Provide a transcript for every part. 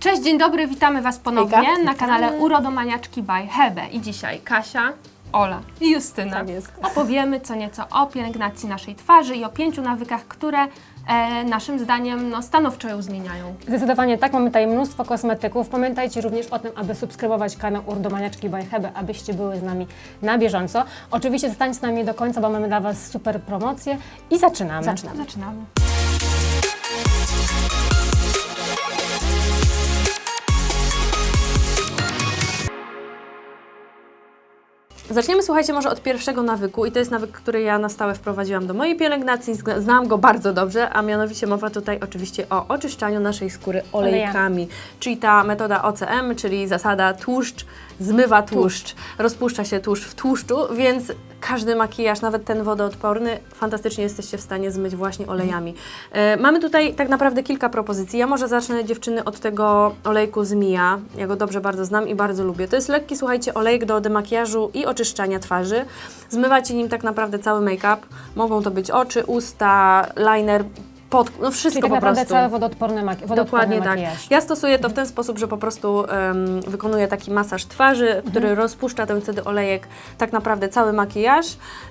Cześć, dzień dobry, witamy Was ponownie Hejka. na kanale Urodomaniaczki by Hebe. I dzisiaj Kasia, Ola i Justyna Tak jest. opowiemy co nieco o pielęgnacji naszej twarzy i o pięciu nawykach, które e, naszym zdaniem no, stanowczo ją zmieniają. Zdecydowanie tak, mamy tutaj mnóstwo kosmetyków. Pamiętajcie również o tym, aby subskrybować kanał Urdomaniaczki by Hebe, abyście były z nami na bieżąco. Oczywiście zostańcie z nami do końca, bo mamy dla Was super promocje i zaczynamy. Zaczynamy. Zaczniemy, słuchajcie, może od pierwszego nawyku i to jest nawyk, który ja na stałe wprowadziłam do mojej pielęgnacji, Zna- znam go bardzo dobrze, a mianowicie mowa tutaj oczywiście o oczyszczaniu naszej skóry olejkami, czyli ta metoda OCM, czyli zasada tłuszcz zmywa tłuszcz, rozpuszcza się tłuszcz w tłuszczu, więc każdy makijaż, nawet ten wodoodporny, fantastycznie jesteście w stanie zmyć właśnie olejami. E, mamy tutaj tak naprawdę kilka propozycji. Ja może zacznę dziewczyny od tego olejku z Mia. Ja go dobrze bardzo znam i bardzo lubię. To jest lekki, słuchajcie, olejek do demakijażu i oczyszczania twarzy. Zmywacie nim tak naprawdę cały make-up. Mogą to być oczy, usta, liner, pod, no wszystko Czyli tak po naprawdę prostu. cały wodoodporny, maki- wodoodporny Dokładnie tak. makijaż. Ja stosuję to w ten sposób, że po prostu em, wykonuję taki masaż twarzy, który Mhm. rozpuszcza ten wtedy olejek, tak naprawdę cały makijaż.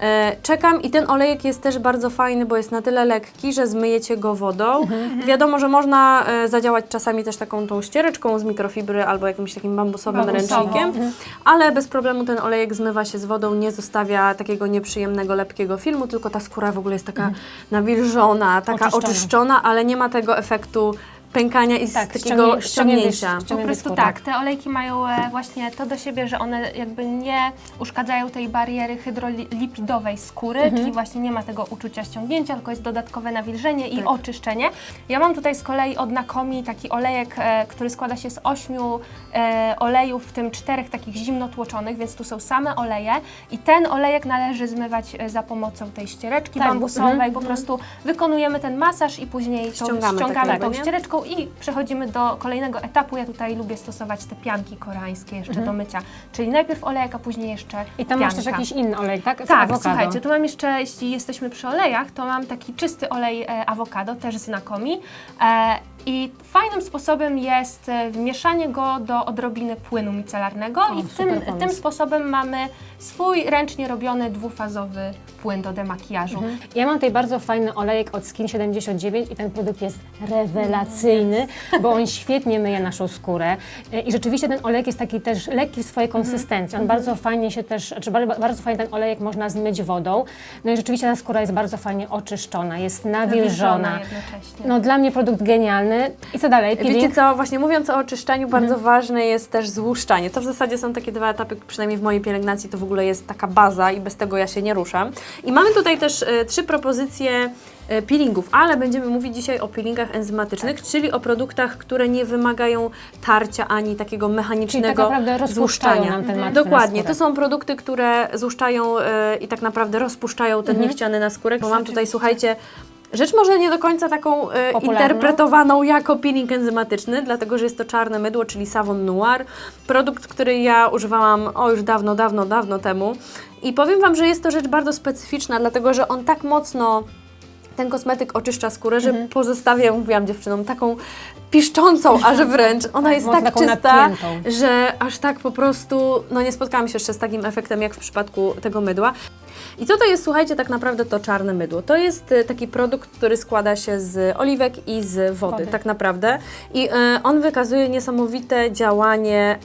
E, czekam i ten olejek jest też bardzo fajny, bo jest na tyle lekki, że zmyjecie go wodą. Mhm. Wiadomo, że można e, zadziałać czasami też taką tą ściereczką z mikrofibry albo jakimś takim bambusowym Bambusową. ręcznikiem, Mhm. ale bez problemu ten olejek zmywa się z wodą, nie zostawia takiego nieprzyjemnego, lepkiego filmu, tylko ta skóra w ogóle jest taka nawilżona, taka Mhm. Oczyszczona. Oczyszczona, ale nie ma tego efektu pękania i z Tak, takiego ściągnięcia. Po prostu skóry. tak, te olejki mają e, właśnie to do siebie, że one jakby nie uszkadzają tej bariery hydrolipidowej skóry, Mhm. czyli właśnie nie ma tego uczucia ściągnięcia, tylko jest dodatkowe nawilżenie i Tak. oczyszczenie. Ja mam tutaj z kolei od Nakomi taki olejek, e, który składa się z ośmiu e, olejów, w tym czterech takich zimno tłoczonych, więc tu są same oleje i ten olejek należy zmywać za pomocą tej ściereczki Tak, bambusowej. mhm. Po prostu wykonujemy ten masaż i później tą, Ściągamy ściągamy tak tą jakby, i przechodzimy do kolejnego etapu. Ja tutaj lubię stosować te pianki koreańskie jeszcze do mycia. Czyli najpierw olejek, a później jeszcze Mhm. I tam masz też jakiś inny olej, tak? Z Tak, awokado. słuchajcie, tu mam jeszcze, jeśli jesteśmy przy olejach, to mam taki czysty olej e, awokado, też znakomi. E, I fajnym sposobem jest e, wmieszanie go do odrobiny płynu micelarnego O, i tym, pomysł. tym sposobem mamy swój ręcznie robiony dwufazowy płyn do demakijażu. Mhm. Ja mam tutaj bardzo fajny olejek od Skin 79 i ten produkt jest rewelacyjny, bo on świetnie myje naszą skórę E, i rzeczywiście ten olejek jest taki też lekki w swojej konsystencji. On bardzo fajnie się też, znaczy bardzo, bardzo fajnie ten olejek można zmyć wodą. No i rzeczywiście ta skóra jest bardzo fajnie oczyszczona, jest nawilżona. No dla mnie produkt genialny. I co dalej? Wiecie Peeling? co, właśnie mówiąc o oczyszczaniu, bardzo Mhm. ważne jest też złuszczanie. To w zasadzie są takie dwa etapy, przynajmniej w mojej pielęgnacji to w ogóle jest taka baza i bez tego ja się nie ruszam. I mamy tutaj też e, trzy propozycje e, peelingów, ale będziemy mówić dzisiaj o peelingach enzymatycznych, Tak. czyli o produktach, które nie wymagają tarcia ani takiego mechanicznego Czyli tak naprawdę rozpuszczają złuszczania. nam ten na Dokładnie, to są produkty, które złuszczają e, i tak naprawdę rozpuszczają ten Mhm. niechciany naskórek, bo mam tutaj, słuchajcie, Rzecz może nie do końca taką e, interpretowaną jako peeling enzymatyczny, dlatego że jest to czarne mydło, czyli Savon Noir. Produkt, który ja używałam o już dawno, dawno, dawno temu. I powiem Wam, że jest to rzecz bardzo specyficzna, dlatego że on tak mocno ten kosmetyk oczyszcza skórę, że Mhm. pozostawia, mówiłam dziewczynom, taką piszczącą aż wręcz. Ona jest mocno tak czysta, napiętą. że aż tak po prostu, no nie spotkałam się jeszcze z takim efektem jak w przypadku tego mydła. I co to jest, słuchajcie, tak naprawdę to czarne mydło? To jest e, taki produkt, który składa się z oliwek i z wody, Wody. tak naprawdę. I e, on wykazuje niesamowite działanie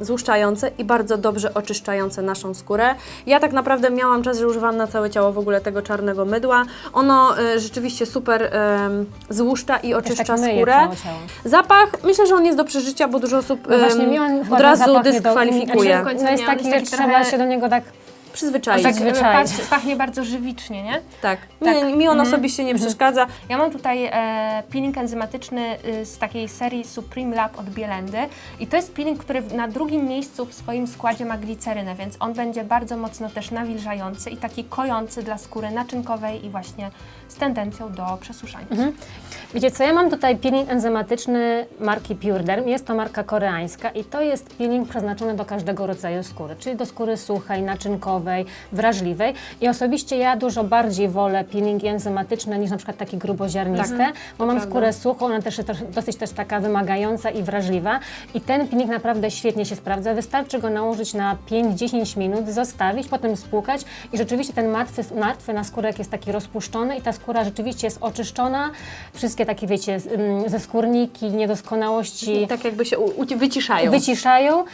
e, złuszczające i bardzo dobrze oczyszczające naszą skórę. Ja tak naprawdę miałam czas, że używam na całe ciało w ogóle tego czarnego mydła. Ono e, rzeczywiście super e, złuszcza i oczyszcza tak skórę. całe ciało. Zapach, myślę, że on jest do przeżycia, bo dużo osób No właśnie, od razu nie do- dyskwalifikuje. znaczy, No jest taki, taki że trzeba się do niego tak Przyzwyczaić. Tak, zwyczaić. Pachnie bardzo żywicznie, nie? tak. Tak. Nie, mi on osobiście nie przeszkadza. Ja mam tutaj e, peeling enzymatyczny y, z takiej serii Supreme Lab od Bielendy i to jest peeling, który w- na drugim miejscu w swoim składzie ma glicerynę, więc on będzie bardzo mocno też nawilżający i taki kojący dla skóry naczynkowej i właśnie z tendencją do przesuszania. Mhm. Wiecie co, ja mam tutaj peeling enzymatyczny marki Pure Derm. Jest to marka koreańska i to jest peeling przeznaczony do każdego rodzaju skóry, czyli do skóry suchej, wrażliwej. I osobiście ja dużo bardziej wolę peelingi enzymatyczne niż na przykład takie gruboziarniste, bo mam prawda. skórę suchą, ona też jest dosyć też taka wymagająca i wrażliwa. I ten peeling naprawdę świetnie się sprawdza. Wystarczy go nałożyć na 5-10 minut, zostawić, potem spłukać i rzeczywiście ten martwy, martwy naskórek jest taki rozpuszczony i ta skóra rzeczywiście jest oczyszczona. Wszystkie takie, wiecie, ym, ze skórniki, niedoskonałości Tak jakby się wyciszają. wyciszają.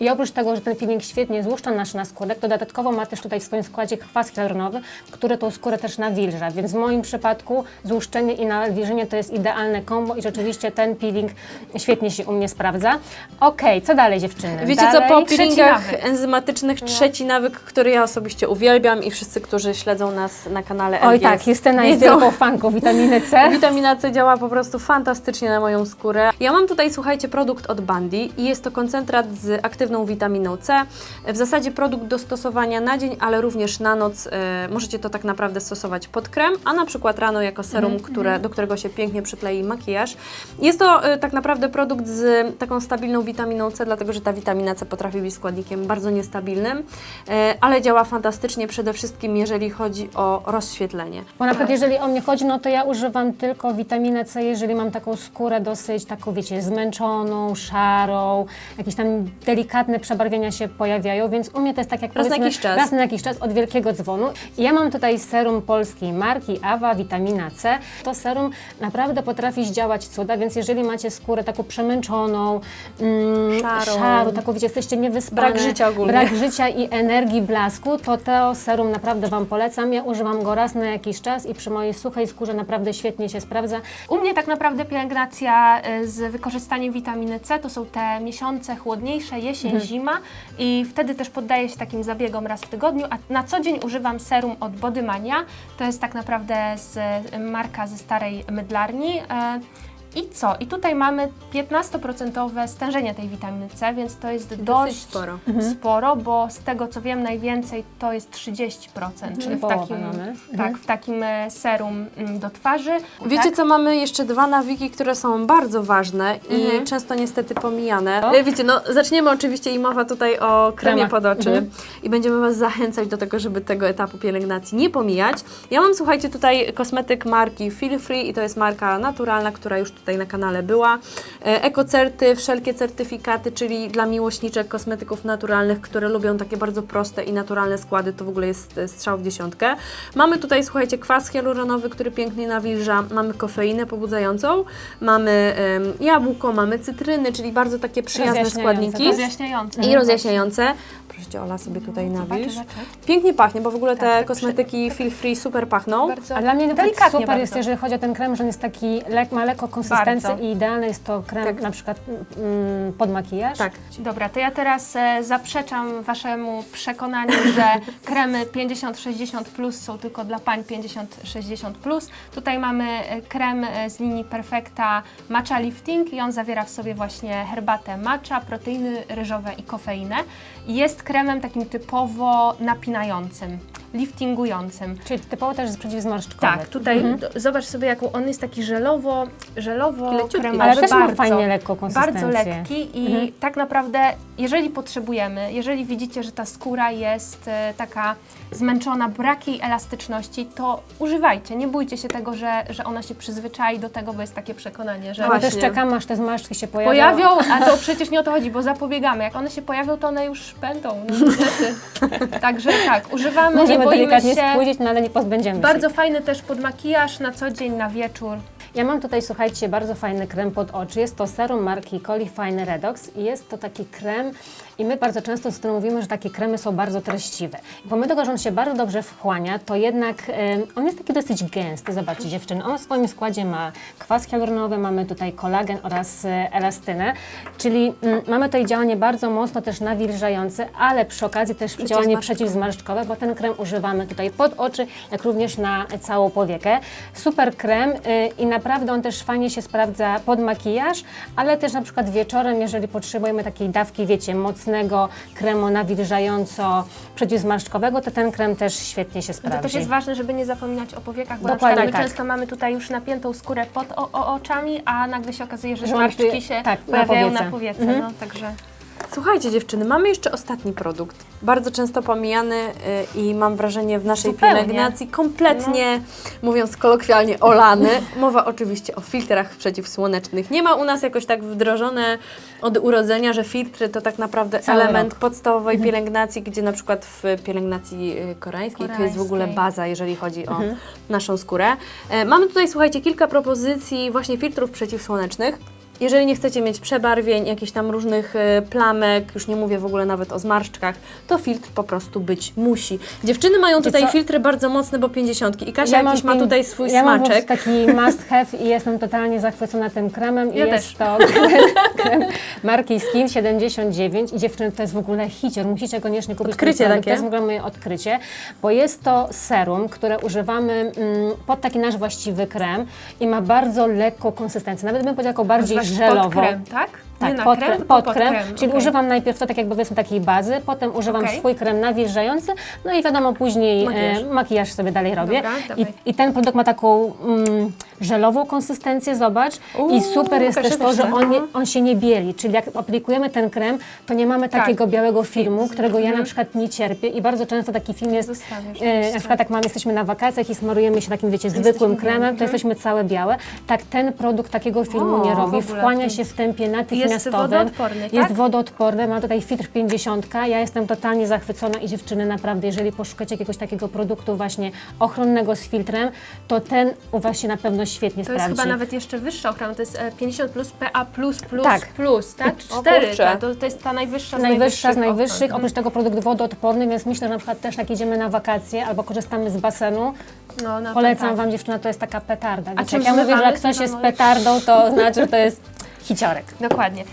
I oprócz tego, że ten peeling świetnie złuszcza nasz naskórek, to dodatkowo ma też tutaj w swoim składzie kwas hialuronowy, który tą skórę też nawilża. Więc w moim przypadku złuszczenie i nawilżenie to jest idealne kombo i rzeczywiście ten peeling świetnie się u mnie sprawdza. Okej, co dalej dziewczyny? Wiecie co, dalej? po trzeci peelingach enzymatycznych trzeci nawyk, który ja osobiście uwielbiam i wszyscy, którzy śledzą nas na kanale Oj LGS, tak, Justyna jest wiedzą. wielką fanką witaminy C. Witamina C działa po prostu fantastycznie na moją skórę. Ja mam tutaj, słuchajcie, produkt od Bandy i jest to koncentrat z aktywną witaminą C. W zasadzie produkt do stosowania na dzień, ale również na noc. E, możecie to tak naprawdę stosować pod krem, a na przykład rano jako serum, które, do którego się pięknie przyklei makijaż. Jest to e, tak naprawdę produkt z taką stabilną witaminą C, dlatego że ta witamina C potrafi być składnikiem bardzo niestabilnym, e, ale działa fantastycznie przede wszystkim, jeżeli chodzi o rozświetlenie. Bo na przykład jeżeli o mnie chodzi, no to ja używam tylko witaminę C, jeżeli mam taką skórę dosyć taką, wiecie, zmęczoną, szarą, jakieś tam delikatne przebarwienia się pojawiają, więc u mnie to jest tak jak Raz na jakiś czas. Raz na jakiś czas od wielkiego dzwonu. I ja mam tutaj serum polskiej marki Awa, witamina C. To serum naprawdę potrafi zdziałać cuda, więc jeżeli macie skórę taką przemęczoną, mm, Szarą. szarą, taką wiecie, jesteście niewyspane, Brak życia ogólnie. brak życia i energii blasku, to to serum naprawdę Wam polecam. Ja używam go raz na jakiś czas i przy mojej suchej skórze naprawdę świetnie się sprawdza. U mnie tak naprawdę pielęgnacja y, z wykorzystaniem witaminy C to są te miesiące chłodniejsze, jesień, zima i wtedy też poddaję się takim zabiegom raz w tygodniu, a na co dzień używam serum od Bodymania. To jest tak naprawdę z marka ze starej mydlarni. I co? I tutaj mamy 15% stężenie tej witaminy C, więc to jest dość sporo. sporo, bo z tego co wiem najwięcej to jest 30%, czyli w Połowę takim, mamy. tak, w takim e, serum mm, do twarzy. Wiecie tak? co, mamy jeszcze dwa nawyki, które są bardzo ważne i często niestety pomijane. O. E, Wiecie, no zaczniemy oczywiście i mowa tutaj o kremie Kremach. pod oczy Mhm. i będziemy Was zachęcać do tego, żeby tego etapu pielęgnacji nie pomijać. Ja mam, słuchajcie, tutaj kosmetyk marki Feel Free i to jest marka naturalna, która już tutaj na kanale była. E, Ekocerty, wszelkie certyfikaty, czyli dla miłośniczek kosmetyków naturalnych, które lubią takie bardzo proste i naturalne składy, to w ogóle jest e, strzał w dziesiątkę. Mamy tutaj, słuchajcie, kwas hialuronowy, który pięknie nawilża, mamy kofeinę pobudzającą, mamy em, jabłko, mamy cytryny, czyli bardzo takie przyjazne składniki. Rozjaśniające. I rozjaśniające. Proszę Cię, Ola, sobie tutaj nawilż. zobaczę. Pięknie pachnie, bo w ogóle te Tak, tak kosmetyki Feel Free super pachną. Bardzo A dla mnie delikatnie super bardzo. jest, jeżeli chodzi o ten krem, że on jest taki, lek, ma lekko konsystencję Bardzo. i idealny jest to krem Tak. na przykład mm, pod makijaż. Tak. Dobra, to ja teraz e, zaprzeczam waszemu przekonaniu, że kremy 50-60 plus są tylko dla pań 50-60 plus. Tutaj mamy e, krem e, z linii Perfecta Matcha Lifting i on zawiera w sobie właśnie herbatę matcha, proteiny ryżowe i kofeinę. I Jest kremem takim typowo napinającym, liftingującym. Czyli typowo też jest przeciwzmarszczkowy. Tak, tutaj do, zobacz sobie, jaką on jest taki żelowo, żelowo kremowy, Ale też ma bardzo, fajnie lekką konsystencję. Bardzo lekki i tak naprawdę, jeżeli potrzebujemy, jeżeli widzicie, że ta skóra jest e, taka zmęczona, brak jej elastyczności, to używajcie. Nie bójcie się tego, że, że ona się przyzwyczai do tego, bo jest takie przekonanie, że No też czekam, aż te zmarszczki się pojawią. pojawią, a to przecież nie o to chodzi, bo zapobiegamy. Jak one się pojawią, to one już będą. No. Także tak, używamy, Możemy delikatnie się. spójdzić, no ale nie pozbędziemy Bardzo się. fajny też pod makijaż na co dzień, na wieczór. Ja mam tutaj, słuchajcie, bardzo fajny krem pod oczy. Jest to serum marki Colifine Redox i jest to taki krem i my bardzo często z tym mówimy, że takie kremy są bardzo treściwe. Pomimo tego, że on się bardzo dobrze wchłania, to jednak on jest taki dosyć gęsty. Zobaczcie dziewczyny, on w swoim składzie ma kwas hialuronowy, mamy tutaj kolagen oraz e, elastynę, czyli mm, mamy tutaj działanie bardzo mocno też nawilżające, ale przy okazji też działanie Przeciwzmarszczkowe. przeciwzmarszczkowe, bo ten krem używamy tutaj pod oczy, jak również na całą powiekę. Super krem y, i naprawdę on też fajnie się sprawdza pod makijaż, ale też na przykład wieczorem, jeżeli potrzebujemy takiej dawki, wiecie, mocnego kremu nawilżająco przeciwzmarszczkowego, to ten krem też świetnie się To sprawdzi. też jest ważne, żeby nie zapominać o powiekach, bo Dokładnie my tak. często mamy tutaj już napiętą skórę pod o, o, oczami, a nagle się okazuje, że Że mamy zmarszczki się tak, na pojawiają powiece. na powiece. Mhm. No, także Słuchajcie dziewczyny, mamy jeszcze ostatni produkt. Bardzo często pomijany y, i mam wrażenie w naszej Zupełnie. pielęgnacji kompletnie, mówiąc kolokwialnie, olany. Mowa oczywiście o filtrach przeciwsłonecznych. Nie ma u nas jakoś tak wdrożone od urodzenia, że filtry to tak naprawdę Cały element rok. podstawowej pielęgnacji, gdzie na przykład w pielęgnacji y, koreańskiej, to jest w ogóle Koreańskiej. baza, jeżeli chodzi o naszą skórę. E, Mamy tutaj, słuchajcie, kilka propozycji właśnie filtrów przeciwsłonecznych. Jeżeli nie chcecie mieć przebarwień, jakichś tam różnych e, plamek, już nie mówię w ogóle nawet o zmarszczkach, to filtr po prostu być musi. Dziewczyny mają tutaj co? filtry bardzo mocne, bo 50. I Kasia mam jakiś ma tutaj swój ja mam smaczek. taki must have i jestem totalnie zachwycona tym kremem. Ja I też. jest to krem marki Skin 79 i dziewczyny to jest w ogóle hicior. Musicie koniecznie kupić Odkrycie takie. To jest w ogóle moje odkrycie, bo jest to serum, które używamy mm, pod taki nasz właściwy krem i ma bardzo lekką konsystencję. Nawet bym powiedziała taką bardziej Żelową. Pod krem, tak? Tak, nie na pod, krem, krem, tylko pod krem, czyli okej. używam najpierw to tak jakby powiedzmy takiej bazy, potem używam Okej. swój krem nawilżający, no i wiadomo później Makijaż. makijaż, e, makijaż sobie dalej robię. Dobra, I. I ten produkt ma taką mm, żelową konsystencję, zobacz. Uuu, I super jest też to, że on, nie, on się nie bieli, czyli jak aplikujemy ten krem, to nie mamy Tak. takiego białego filmu, którego ja Mhm. na przykład nie cierpię i bardzo często taki film jest, Zostawiasz e, rzeczywiście. na przykład jak mamy, jesteśmy na wakacjach i smarujemy się takim, wiecie, Jesteśmy zwykłym biali. kremem, to Mhm. jesteśmy całe białe. Tak ten produkt takiego filmu O, nie robi, wchłania się w tempie natychmiastowym. wodoodporny, Jest tak? wodoodporny, ma tutaj filtr 50. Ja jestem totalnie zachwycona i dziewczyny naprawdę, jeżeli poszukacie jakiegoś takiego produktu właśnie ochronnego z filtrem, to ten u Was się na pewno świetnie To jest sprawdzi. chyba nawet jeszcze wyższa ochrona, to jest e, 50 plus PA plus plus Tak. plus, tak? O 4, kurczę. tak? To, to jest ta najwyższa z Najwyższa z najwyższych ochron. oprócz tego produkt wodoodporny, więc myślę, że na przykład też jak idziemy na wakacje albo korzystamy z basenu, No, polecam tak. Wam dziewczyna, to jest taka petarda. Czym jak ja mówię, że jak ktoś jest petardą, to znaczy, że to jest hiciorek. Dokładnie.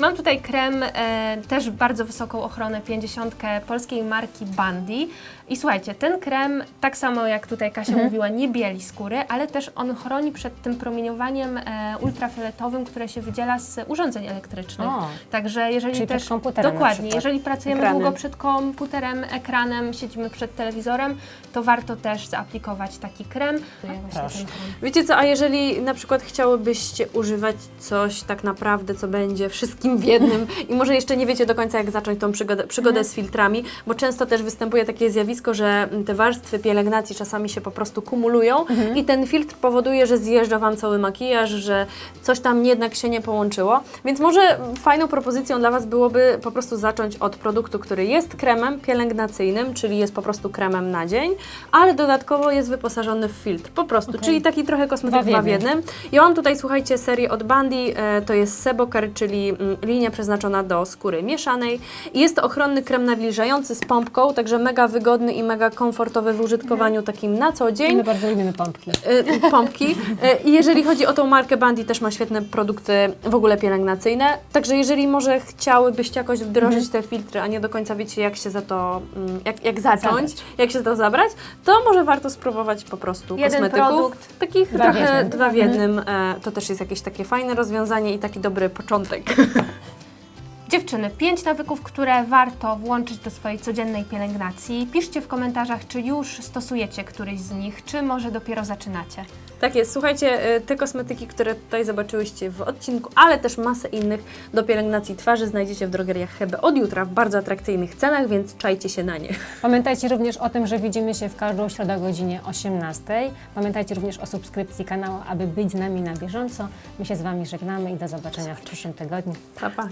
Mam tutaj krem, e, też bardzo wysoką ochronę 50 polskiej marki Bandy. I słuchajcie, ten krem, tak samo jak tutaj Kasia Mhm. mówiła, nie bieli skóry, ale też on chroni przed tym promieniowaniem e, ultrafioletowym, które się wydziela z urządzeń elektrycznych. O. Także jeżeli Czyli też dokładnie, jeżeli pracujemy Ekranem. długo przed komputerem, ekranem, siedzimy przed telewizorem, to warto też zaaplikować taki krem. Krem. Wiecie co, a jeżeli na przykład chciałybyście używać coś tak naprawdę, co będzie wszystkim w jednym i może jeszcze nie wiecie do końca, jak zacząć tą przygodę, przygodę z filtrami, bo często też występuje takie zjawisko, że te warstwy pielęgnacji czasami się po prostu kumulują i ten filtr powoduje, że zjeżdża Wam cały makijaż, że coś tam jednak się nie połączyło. Więc może fajną propozycją dla Was byłoby po prostu zacząć od produktu, który jest kremem pielęgnacyjnym, czyli jest po prostu kremem na dzień, ale dodatkowo jest wyposażony w filtr. Po prostu, czyli taki trochę kosmetyk Dwa w jednym. Ja mam tutaj, słuchajcie, serię od Bandy, e, to jest Czyli mm, linia przeznaczona do skóry mieszanej. Jest to ochronny krem nawilżający z pompką, także mega wygodny i mega komfortowy w użytkowaniu takim na co dzień. my bardzo lubimy pompki. Y, pompki. Y, I jeżeli chodzi o tą markę Bandy, też ma świetne produkty w ogóle pielęgnacyjne. Także jeżeli może chciałybyście jakoś wdrożyć te filtry, a nie do końca wiecie, jak się za to, mm, jak, jak zacząć, Zabrać. jak się za to zabrać, to może warto spróbować po prostu Jeden kosmetyków. produkt. Takich Dwa w trochę jednym. dwa w jednym. E, to też jest jakieś takie fajne rozwiązanie i taki dobry początek. Dziewczyny, pięć nawyków, które warto włączyć do swojej codziennej pielęgnacji. Piszcie w komentarzach, czy już stosujecie któryś z nich, czy może dopiero zaczynacie. Tak jest. Słuchajcie, y, te kosmetyki, które tutaj zobaczyłyście w odcinku, ale też masę innych do pielęgnacji twarzy znajdziecie w drogeriach Hebe od jutra w bardzo atrakcyjnych cenach, więc czajcie się na nie. Pamiętajcie również o tym, że widzimy się w każdą środę o godzinie 18. Pamiętajcie również o subskrypcji kanału, aby być z nami na bieżąco. My się z Wami żegnamy i do zobaczenia w przyszłym tygodniu. Pa, pa.